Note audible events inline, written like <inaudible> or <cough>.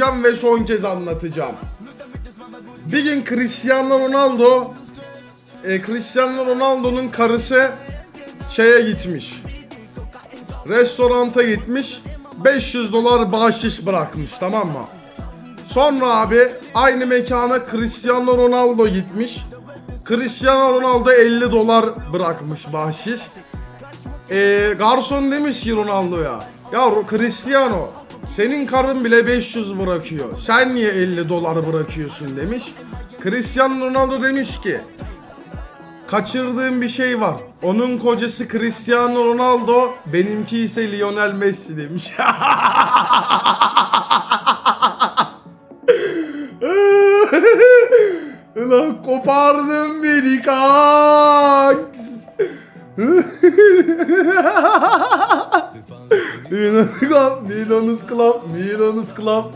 anlatacağım ve son kez anlatacağım. Bir gün Cristiano Ronaldo e, Cristiano Ronaldo'nun karısı şeye gitmiş. Restoranta gitmiş. 500 dolar bahşiş bırakmış tamam mı? Sonra abi aynı mekana Cristiano Ronaldo gitmiş. Cristiano Ronaldo 50 dolar bırakmış bahşiş. Ee, garson demiş ki Ronaldo'ya. Ya Cristiano senin karın bile 500 bırakıyor. Sen niye 50 dolar bırakıyorsun demiş. Cristiano Ronaldo demiş ki kaçırdığım bir şey var. Onun kocası Cristiano Ronaldo, benimki ise Lionel Messi demiş. <laughs> Lan kopardın beni kanks. <laughs> Milan's Club, Milan's Club, Milan's Club.